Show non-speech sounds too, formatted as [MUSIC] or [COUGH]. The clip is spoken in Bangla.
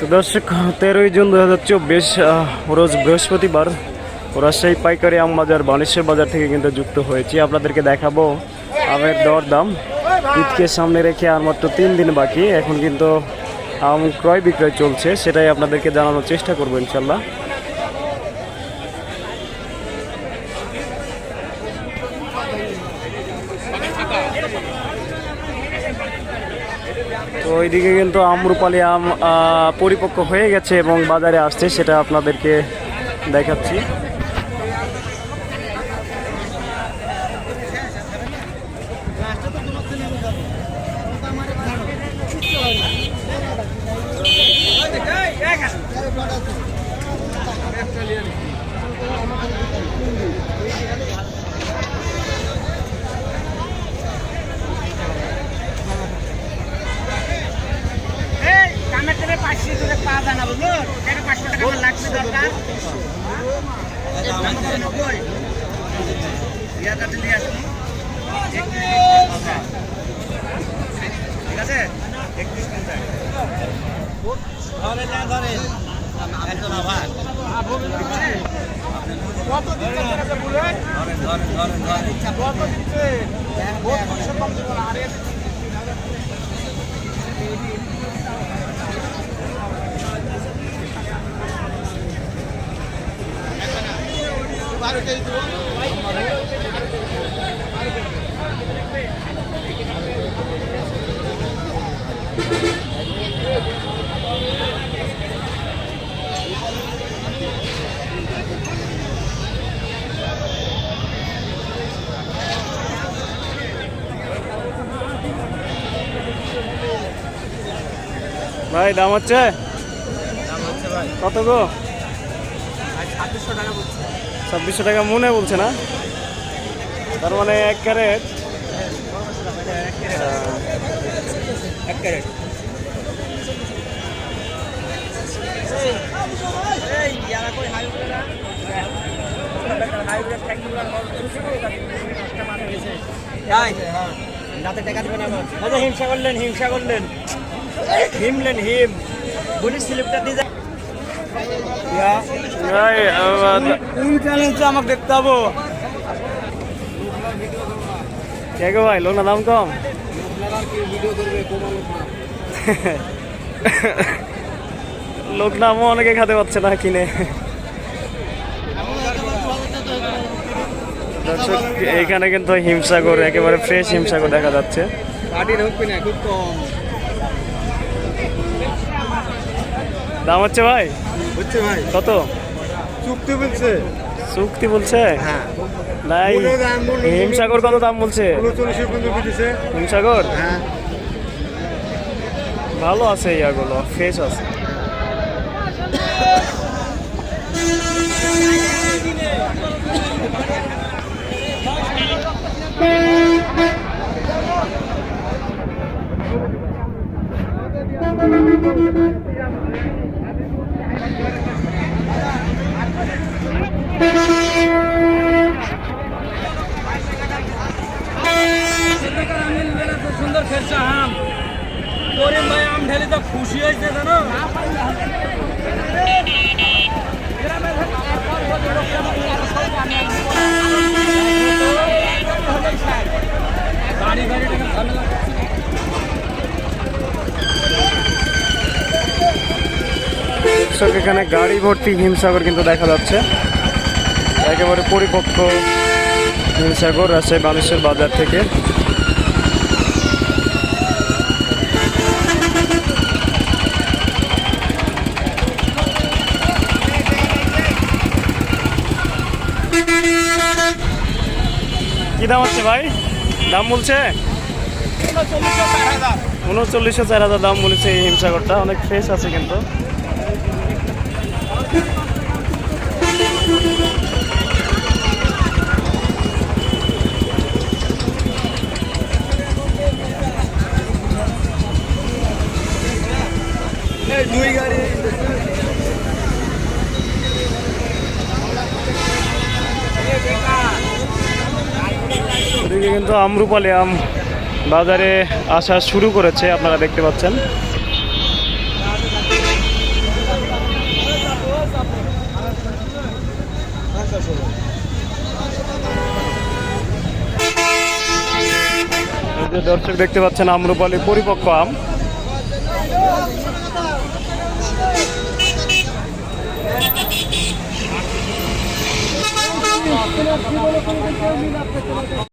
তো দর্শক, তেরোই জুন দু হাজার চব্বিশ রোজ বৃহস্পতিবার রাজশাহী পাইকারি আম বাজার বানেশ্বর বাজার থেকে কিন্তু যুক্ত হয়েছি। আপনাদেরকে দেখাবো আমের দর দাম ঈদকে সামনে রেখে আর মাত্র তিন দিন বাকি। এখন কিন্তু আম ক্রয় বিক্রয় চলছে, সেটাই আপনাদেরকে জানানোর চেষ্টা করব ইনশাল্লাহ। তো ওইদিকে কিন্তু আমরুপালি আম পরিপক্ক হয়ে গেছে এবং বাজারে আসছে সেটা আপনাদেরকে দেখাচ্ছি। ঠিক আছে? একত্রিশ পঞ্চাশ ধরেন না ধরেন একজন আবার কত দিচ্ছে ধরেন ধরেন ধরেন ধরেন কত দিচ্ছে কম দেবো না আরে। ভাই দাম হচ্ছে কত গো ছাব্বিশশো টাকা মনে বলছে না? তার মানে এক ক্যারেট। এক ক্যারেট। আচ্ছা হিংসা করলেন হিংসা করলেন। হিমলেন হিম। পুলিশ স্লিপটা দিয়ে লোক নামও অনেকে খাতে পাচ্ছে না কিনে দর্শক এইখানে কিন্তু হিমসাগর একেবারে ফ্রেশ হিমসাগর দেখা যাচ্ছে খুব কম দাম হচ্ছে ভাই? হচ্ছে ভাই। কত? চুক্তি বলছে। চুক্তি বলছে? হ্যাঁ। নাই। হিমসাগর কত দাম বলছে? হিমসাগর? হ্যাঁ। ভালো আছে ইয়াগুলো ফ্রেশ আছে। [LAUGHS] সুন্দর ফেরছে আম করিম ভাই আম ঢেলে তো খুশি হয়েছে জানো দর্শক এখানে গাড়ি ভর্তি হিমসাগর কিন্তু দেখা যাচ্ছে। একেবারে পরিপক্ক হিমসাগর রাজশাহী বানেশ্বর বাজার থেকে। কি দাম হচ্ছে ভাই? দাম বলছে? উনচল্লিশশো চার হাজার দাম বলেছে এই হিমসাগরটা। অনেক ফ্রেশ আছে কিন্তু। কিন্তু আমরুপালি আম বাজারে আসা শুরু করেছে আপনারা দেখতে পাচ্ছেন। যে দর্শক দেখতে পাচ্ছেন আম্রপালি পরিপক্ক আম।